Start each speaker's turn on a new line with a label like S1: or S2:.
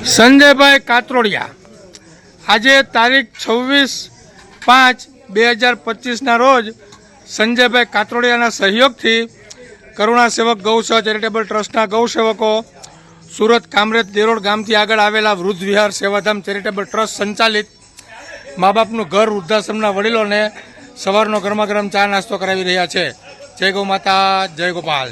S1: સંજયભાઈ કાતરોડિયા. આજે તારીખ છવ્વીસ પાંચ બે હજાર પચીસના રોજ સંજયભાઈ કાતરોડિયાના સહયોગથી કરુણા સેવક ગૌસેવા ચેરિટેબલ ટ્રસ્ટના ગૌસેવકો સુરત કામરેજ દેરોડ ગામથી આગળ આવેલા વૃદ્ધ વિહાર સેવાધામ ચેરિટેબલ ટ્રસ્ટ સંચાલિત મા બાપનું ઘર વૃદ્ધાશ્રમના વડીલોને સવારનો ગરમા ગરમ ચા નાસ્તો કરાવી રહ્યા છે. જય ગૌ માતા, જય ગોપાલ.